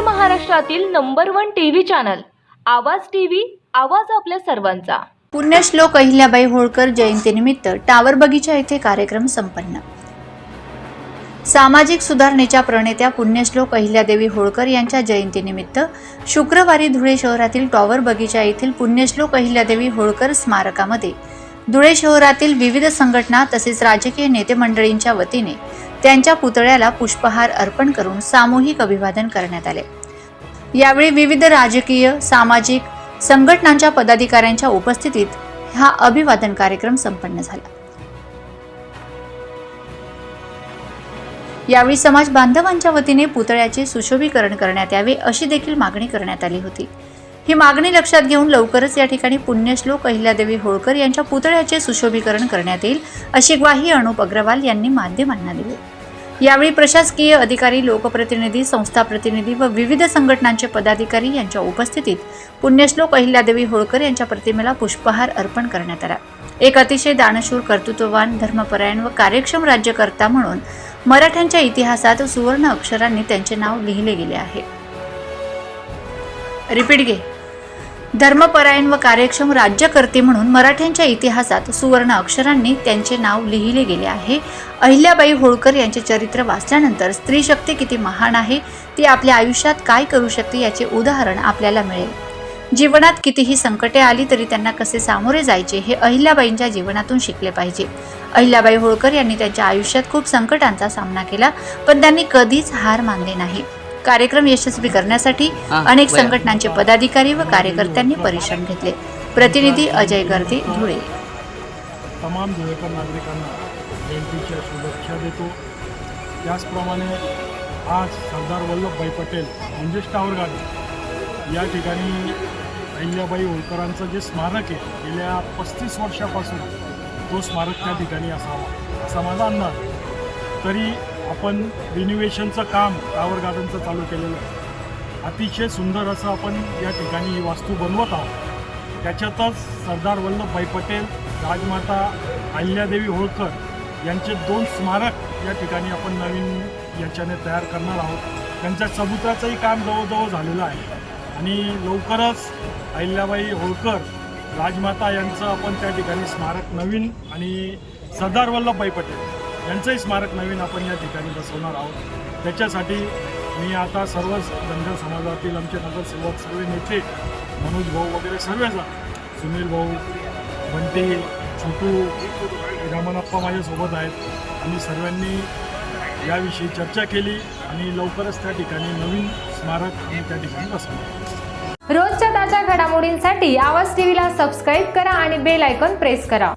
महाराष्ट्रातील number one TV channel Awaaz TV आवाज आपल्या सर्वांचा. पुण्यश्लोक अहिल्याबाई होळकर जयंतीनिमित्त टावर बगीचा येथे कार्यक्रम संपन्न. सामाजिक सुधारणेच्या प्रणेत्या पुण्यश्लोक अहिल्यादेवी होळकर यांच्या जयंतीनिमित्त शुक्रवारी धुळे शहरातील टॉवर बगीचा येथील पुण्यश्लोक अहिल्यादेवी होळकर स्मारकामध्ये धुळे शहरातील विविध संघटना तसेच राजकीय नेते मंडळींच्या वतीने त्यांच्या पुतळ्याला पुष्पहार अर्पण करून सामूहिक अभिवादन करण्यात आले. यावेळी विविध राजकीय सामाजिक संघटनांच्या पदाधिकाऱ्यांच्या उपस्थितीत हा अभिवादन कार्यक्रम संपन्न झाला. यावेळी समाज बांधवांच्या वतीने पुतळ्याचे सुशोभीकरण करण्यात यावे अशी देखील मागणी करण्यात आली होती. ही मागणी लक्षात घेऊन लवकरच या ठिकाणी पुण्यश्लोक अहिल्यादेवी होळकर यांच्या पुतळ्याचे सुशोभीकरण करण्यात येईल अशी ग्वाही अनुप अग्रवाल यांनी माध्यमांना दिली. यावेळी प्रशासकीय अधिकारी लोकप्रतिनिधी संस्था प्रतिनिधी व विविध संघटनांचे पदाधिकारी यांच्या उपस्थितीत पुण्यश्लोक अहिल्यादेवी होळकर यांच्या प्रतिमेला पुष्पहार अर्पण करण्यात आला. एक अतिशय दानशूर कर्तृत्ववान धर्मपरायण व कार्यक्षम राज्यकर्ता म्हणून मराठ्यांच्या इतिहासात सुवर्ण अक्षरांनी त्यांचे नाव लिहिले गेले आहे. रिपीट घे. धर्मपरायण व कार्यक्षम राज्यकर्ते म्हणून मराठ्यांच्या इतिहासात सुवर्ण अक्षरांनी त्यांचे नाव लिहिले गेले आहे. अहिल्याबाई होळकर यांचे चरित्र वाचल्यानंतर स्त्री शक्ती किती महान आहे ती आपल्या आयुष्यात काय करू शकते याचे उदाहरण आपल्याला मिळेल. जीवनात कितीही संकटे आली तरी त्यांना कसे सामोरे जायचे हे अहिल्याबाईंच्या जीवनातून शिकले पाहिजे. अहिल्याबाई होळकर यांनी त्यांच्या आयुष्यात खूप संकटांचा सामना केला पण त्यांनी कधीच हार मानली नाही. कार्यक्रम यशस्वी करण्यासाठी अनेक. संघटनांचे पदाधिकारी व कार्यकर्त्यांनी परिश्रम घेतले प्रतिनिधी अजय गर्दे धुळे तमाम धुळेकर नागरिकांना जयंतीच्या शुभेच्छा देतो त्याचप्रमाणे आज सरदार वल्लभभाई पटेल म्हणजेच टावर गार्डन या ठिकाणी अहिल्याबाई होळकरांचं जे स्मारक आहे गेल्या पस्तीस वर्षापासून तो स्मारक त्या ठिकाणी असावा असा माझा अंदाज. तरी आपण रिन्युवेशनचं काम टावर गार्डनचं चालू केलेलं आहे. अतिशय सुंदर असं आपण या ठिकाणी ही वास्तू बनवत आहोत. त्याच्यातच सरदार वल्लभभाई पटेल राजमाता अहिल्यादेवी होळकर यांचे दोन स्मारक या ठिकाणी आपण नवीन याच्याने तयार करणार आहोत. त्यांच्या चबुतराचंही काम जवळजवळ झालेलं आहे. आणि लवकरच अहिल्याबाई होळकर राजमाता यांचं आपण त्या ठिकाणी स्मारक नवीन आणि सरदार वल्लभभाई पटेल यांचंही स्मारक नवीन आपण या ठिकाणी बसवणार आहोत. त्याच्यासाठी मी आता सर्वच धनगर समाजातील आमचे नगरसेवक सर्व नेते मनोज भाऊ वगैरे सर्वजण सुनील भाऊ बंटी छोटू रमणप्पा माझ्यासोबत आहेत. आम्ही सर्वांनी याविषयी चर्चा केली आणि लवकरच त्या ठिकाणी नवीन स्मारक आम्ही त्या ठिकाणी बसवणार रोजच्या ताज्या घडामोडींसाठी आवाज टीव्हीला सबस्क्राईब करा आणि बेल आयकॉन प्रेस करा.